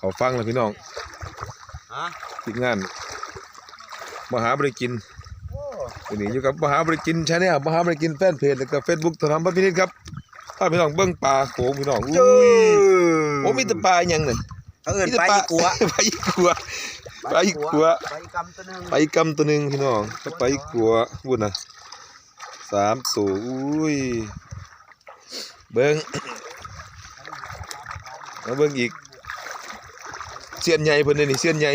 เขาฟังแล้วพี่น้องฮะทีมงานมหาบริกินโอ้วันนี้อยู่กับมหาบริกินชาแนลมหาบริกินแฟนเพจแล้วก็เฟซบุ๊กถนอมพระพินิจครับถ้าพี่น้องเบิ่งปลาโขงพี่น้องอุ้ยโอ้มีแต่ปลาหยังนั่นเขาเอิ้นมีไปแต่อีกัวปลาอีกัวไปอีกัวไปอีกำตัวหนึงไปกำตัวหนึงพี่น้องก็ไปกัววุ่นน่ะสามตัวอุ้ยเบิ่งมาเบิ่งอีก เสียนใหญ่เพิ่นเด้นี่เสียนใหญ่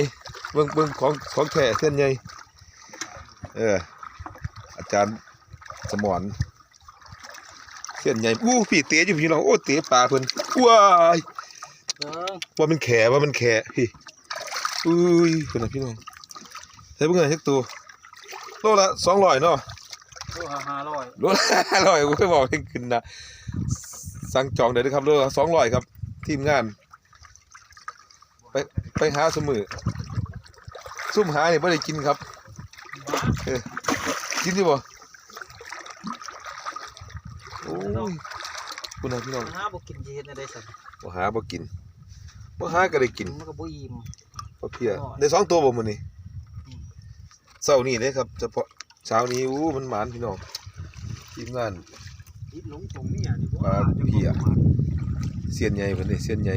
เบิ่งเบิ่งของของแท้เสียนใหญ่เอออาจารย์สมรเสียนใหญ่อู้พี่เตะอยู่พี่น้องโอ้เตะปลาเพิ่นว้ายเออว่ามันแขว่ามันแขพี่อุ้ยเพิ่นน่ะพี่น้องใช้เบิ่งหน่อยสักตัวโลละ200เนาะตัวห้าร้อยโลละ500กูไม่บอกให้ขึ้นนะสั่งจองได้เลยครับโลละ200ครับทีมงาน ไปไปหาเสมอซุ่มหานี่บ่ได้กินครับเออกินอยู่บ่โอ้ยคุณน่ะพี่น้องห้าบ่กินสิเฮ็ดได้สั่นบ่หาบ่กินบ่หาก็ได้กินมันก็บ่อิ่มปลาเพียได้สองตัวบ่มื้อนี้อืมเช้านี้เด้ครับเฉพาะเช้านี้อู้มันหมานพี่น้องทีมงานติดหลงตรงนี้อะนี่บ่ปลาเพี้ยเซียนใหญ่เพิ่นนี่เซียนใหญ่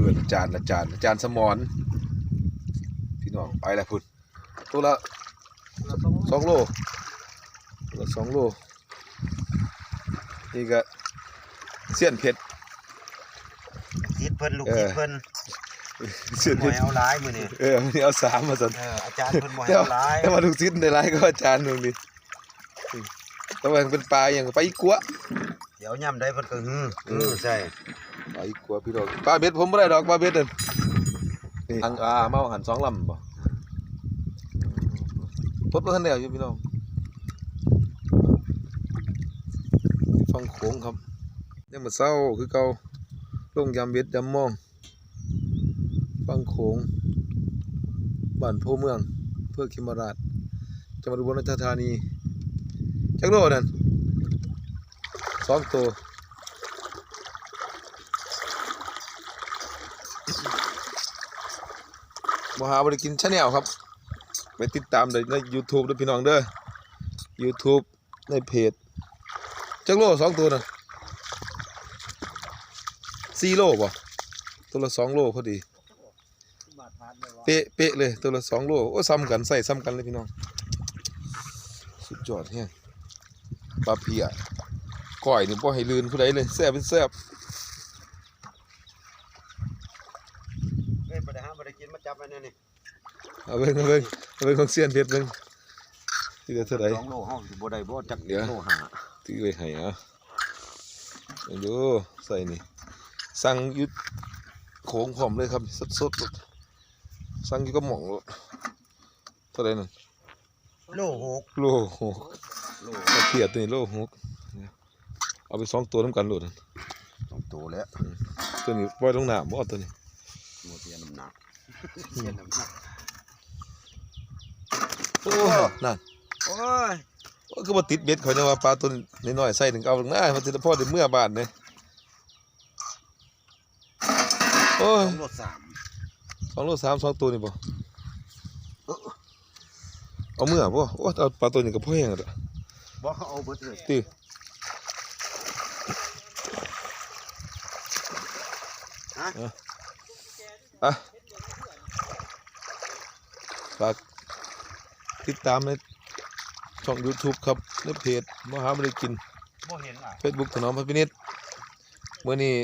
เอิ้นอาจารย์อาจารย์อาจารย์สมรพี่น้องไปแล้วพุ่นตัวละเราต้องสองโลตัวละสองโลนี่ก็เซียนเพชรคิดเพิ่นลูกเออคิดเพิ่นเซียนหเพน่วชยรเอาหลายมื้อนี้เออวันนี้เอาสามมาสั่นเอออาจารย์เพิ่นบ่ให้เอาหลายแต่มาถูกซิดในไลน์ก็อาจารย์หนึ่งดิแต่ว่าเป็นปลาอย่างปลาอีกัวเดี๋ยวย่ำได้เพิ่นก็ฮือฮือใช่ ปลาอีกัวพี่ดอกปลาเบ็ดผมไม่ได้ดอกปลาเบ็ดเดินนี่อังอาเมาหันสองลำบ่ทดเพื่อนเดียวอยู่พี่น้องฟังโขงครับยังมาเศร้าคือเก่าลงยามเบ็ดยามมองฟังโขงบ้านโพเมือง เพื่อคิมราชจังหวัดอุบลราชธานีจักโลนั่นสองตัว มหาบริกินชาแนลครับ ไปติดตามได้ใน YouTube ด้วยพี่น้องเด้อ YouTube ในเพจจักโลสองตัวนะสี่โลบ่ตัวละสองโลพอดี เป๊ะเป๊ะเลยตัวละสองโลโอ้ซ้ำกันใส่ซ้ำกันเลยพี่น้อง สุดยอดแฮงปลาเพียก้อยนี่บ่ให้ลืนผู้ใดเลยแซ่บเป็นแซ่บ เอ้ยบ่ได้หาบ่ได้กินมาจับไว้เนี่ยนี่เอาเบิ่งเอาเบิ่งเอาเบิ่งของเซียนเพชรเบิ่งที่เหลือเท่าไหร่สองโลเฮาสิบ่ได้บ่จักเดี๋ยวโลห้าที่เลยให้อะเบิ่งดูใส่นี่สั่งอยุดโขงพร้อมเลยครับสดสดๆโลดสั่งอยู่กับหม่องโลดเท่าไหร่นั่นโลหกโลหกโลปลาเพียตัวนี้โลหกเนี่ยเอาไปสองตัวน้ำกันโลดนั่นสองตัวแล้วตัวนี้ปล่อยลงน้ำบ่เอาตัวนี้ หมดเสียน้ำหนักเสียน้ำหนักโอ้นั่นโอ้ยโอ้คือบ่ติดเบ็ดเขาเนี่ยว่าปลาตัวน้อยๆใส่ถึงเอาลงหน้ามันสิได้พอได้เมื่อบานเนี่ยโอ้สยองโลสามสองโลสามสองตัวนี่บ่เอาเมื่อบ่โอ้เอาปลาตัวนี้ก็พอแห้งแล้วบ่เอาเบิดเลยติ อะฝากติดตามในช่อง YouTube ครับในเพจมหาบริกินบ่เห็นอะ เฟซบุ๊กถนอมพระพินิษเมื่อนี้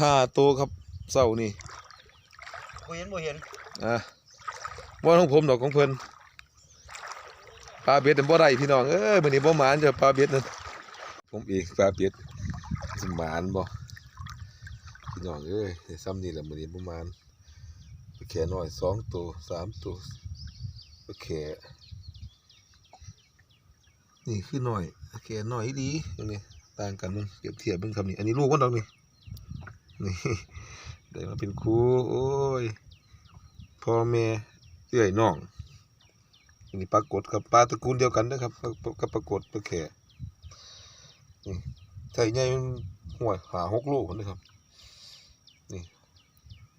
ห้าตัวครับเสาร์นี่บ่เห็นบ่เห็นอะบ่ของผมดอกของเพิ่นปลาเบ็ดนั่นบ่ได้พี่น้องเอ้ยมื้อนี้บ่หมานจะปลาเบ็ดนั่นผมเองปลาเบ็ดสิหมานบ่พี่น้องเอ้ยได้ซ้ำนี่แหละมื้อนี้บ่หมาน แค่น้อยสองตัวสามตัวปลาแค่นี่คือหน้อยแค่น้อยอีตรงนี้ต่างกันมึงเปรียบเทียบเบิ่งคำนี้อันนี้ลูกมันดอกนี่นี่ได้มาเป็นครูโอ้ยพ่อแม่เอื้อยน้องอันนี้ปลากดกับปลาตระกูลเดียวกันนะครับกับปลากดปลาแขนี่ไทยใหญ่มันห่วยหาหกลคนนะครับนี่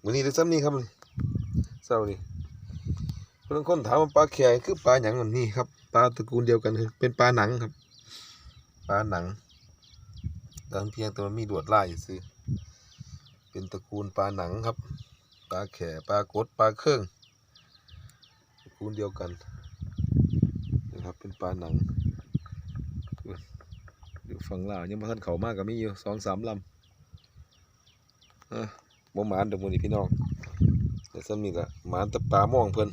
มื้อนี้ได้ซ้ำนี้ครับ เช้านี้เพิ่นคนถามว่าปลาแข่คือปลาหยังนั่นนี่ครับปลาตระกูลเดียวกันคือเป็นปลาหนังครับปลาหนังแต่เพียงแต่มันมีลวดลายซื่อเป็นตระกูลปลาหนังครับ ปลาแข่ปลากดปลาเครื่องตระกูลเดียวกันนะครับเป็นปลาหนังอยู่ฝั่งลาวยังบ่ทันเขามาก็มีอยู่สองสามลำอะบ่หมานเดอกมื้อนี้พี่น้อง สำนี้ก็หมาแต่ปลาม่วงเพิ่น